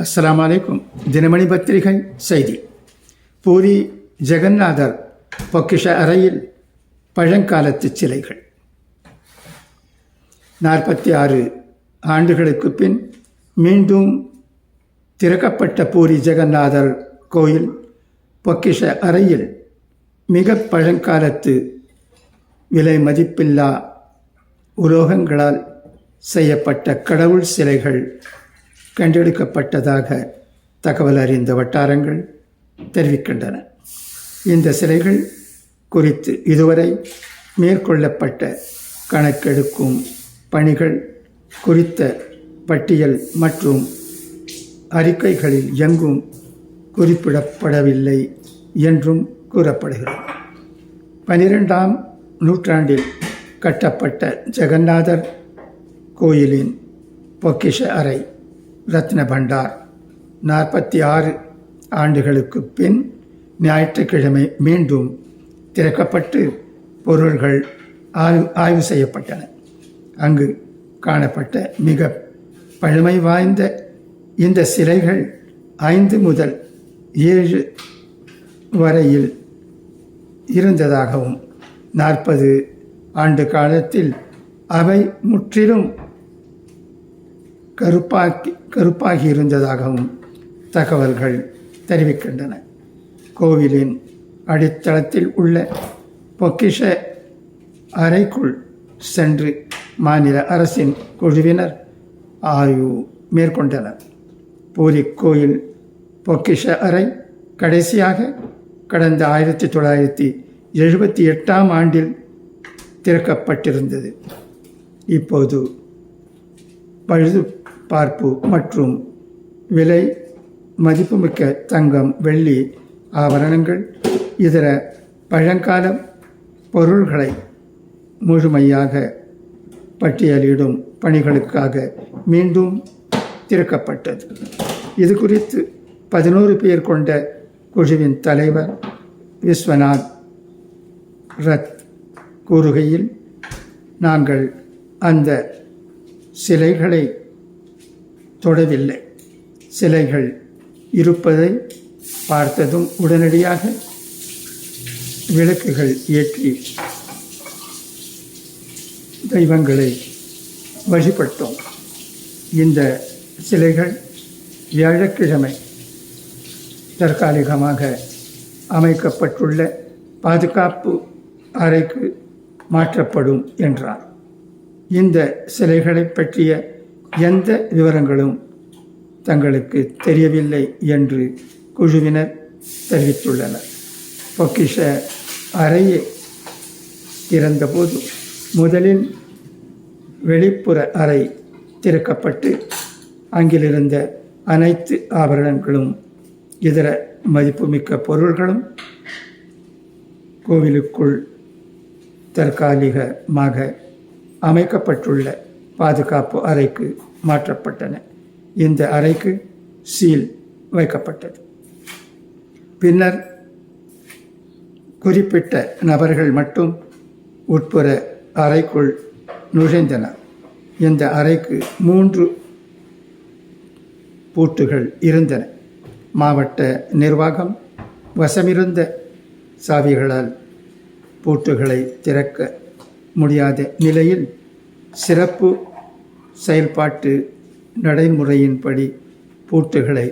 அஸ்லாம் வலைக்கும் தினமணி பத்திரிகை செய்தி பூரி ஜெகநாதர் பொக்கிஷ அறையில் பழங்காலத்து சிலைகள் நாற்பத்தி ஆறு ஆண்டுகளுக்கு பின் மீண்டும் திறக்கப்பட்ட பூரி ஜெகநாதர் கோயில் பொக்கிஷ அறையில் மிக பழங்காலத்து விலை மதிப்பில்லா உலோகங்களால் செய்யப்பட்ட கடவுள் சிலைகள் கண்டெடுக்கப்பட்டதாக தகவல் அறிந்த வட்டாரங்கள் தெரிவிக்கின்றன. இந்த சிலைகள் குறித்து இதுவரை மேற்கொள்ளப்பட்ட கணக்கெடுக்கும் பணிகள் குறித்த பட்டியல் மற்றும் அறிக்கைகளில் எங்கும் குறிப்பிடப்படவில்லை என்றும் கூறப்படுகிறது. பனிரெண்டாம் நூற்றாண்டில் கட்டப்பட்ட ஜெகநாதர் கோயிலின் பொக்கிஷ அறை ரத்ன பண்டார். நாற்பத்தி ஆறு ஆண்டுகளுக்கு பின் ஞாயிற்றுக்கிழமை மீண்டும் திறக்கப்பட்டு பொருள்கள் ஆய்வு ஆய்வு செய்யப்பட்டன. அங்கு காணப்பட்ட மிக பழமை வாய்ந்த இந்த சிலைகள் ஐந்து முதல் ஏழு வரையில் இருந்ததாகவும் நாற்பது ஆண்டு காலத்தில் அவை முற்றிலும் கருப்பாக்கி கருப்பாகி இருந்ததாகவும் தகவல்கள் தெரிவிக்கின்றன. கோவிலின் அடித்தளத்தில் உள்ள பொக்கிஷ அறைக்குள் சென்று மாநில அரசின் குழுவினர் ஆய்வு மேற்கொண்டனர். பூரி கோயில் பொக்கிஷ அறை கடைசியாக கடந்த ஆயிரத்தி தொள்ளாயிரத்தி எழுபத்தி எட்டாம் ஆண்டில் திறக்கப்பட்டிருந்தது. இப்போது பழுது பார்ப்பு மற்றும் விலை மதிப்புமிக்க தங்கம் வெள்ளி ஆபரணங்கள் இதர பழங்கால பொருள்களை முழுமையாக பட்டியலிடும் பணிகளுக்காக மீண்டும் திறக்கப்பட்டது. இது குறித்து பதினோரு பேர் கொண்ட குழுவின் தலைவர் விஸ்வநாத் ரத் கூறுகையில் நாங்கள் அந்த சிலைகளை தொடவில்லை. சிலைகள் இருப்பதை பார்த்ததும் உடனடியாக விளக்குகள் ஏற்றி தெய்வங்களை வழிபட்டோம். இந்த சிலைகள் வியாழக்கிழமை தற்காலிகமாக அமைக்கப்பட்டுள்ள பாதுகாப்பு அறைக்கு மாற்றப்படும் என்றார். இந்த சிலைகளை பற்றிய எந்த விவரங்களும் தங்களுக்கு தெரியவில்லை என்று குழுவினர் தெரிவித்துள்ளனர். பொக்கிஷ அறையை திறந்தபோது முதலில் வெளிப்புற அறை திறக்கப்பட்டு அங்கிலிருந்த அனைத்து ஆபரணங்களும் இதர மதிப்புமிக்க பொருள்களும் கோவிலுக்குள் தற்காலிகமாக அமைக்கப்பட்டுள்ள பாதுகாப்பு அறைக்கு மாற்றப்பட்டன. இந்த அறைக்கு சீல் வைக்கப்பட்டது. பின்னர் குறிப்பிட்ட நபர்கள் மட்டும் உட்புற அறைக்குள் நுழைந்தனர் இந்த அறைக்கு மூன்று பூட்டுகள் இருந்தன. மாவட்ட நிர்வாகம் வசமிருந்த சாவிகளால் பூட்டுகளை திறக்க முடியாத நிலையில் சிறப்பு செயல்பாட்டு நடைமுறையின்படி பூட்டுகளை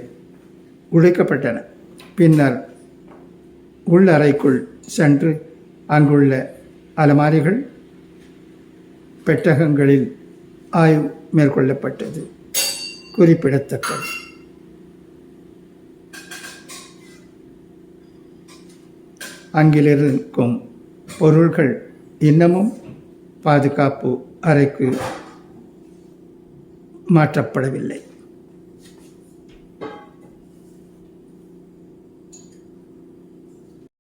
உடைக்கப்பட்டன. பின்னர் உள்ளறைக்குள் சென்று அங்குள்ள அலமாரிகள் பெட்டகங்களில் ஆய்வு மேற்கொள்ளப்பட்டது. குறிப்பிடத்தக்கது. அங்கிலிருக்கும் பொருள்கள் இன்னமும் பாதுகாப்பு அறைக்கு மாற்றப்படவில்லை.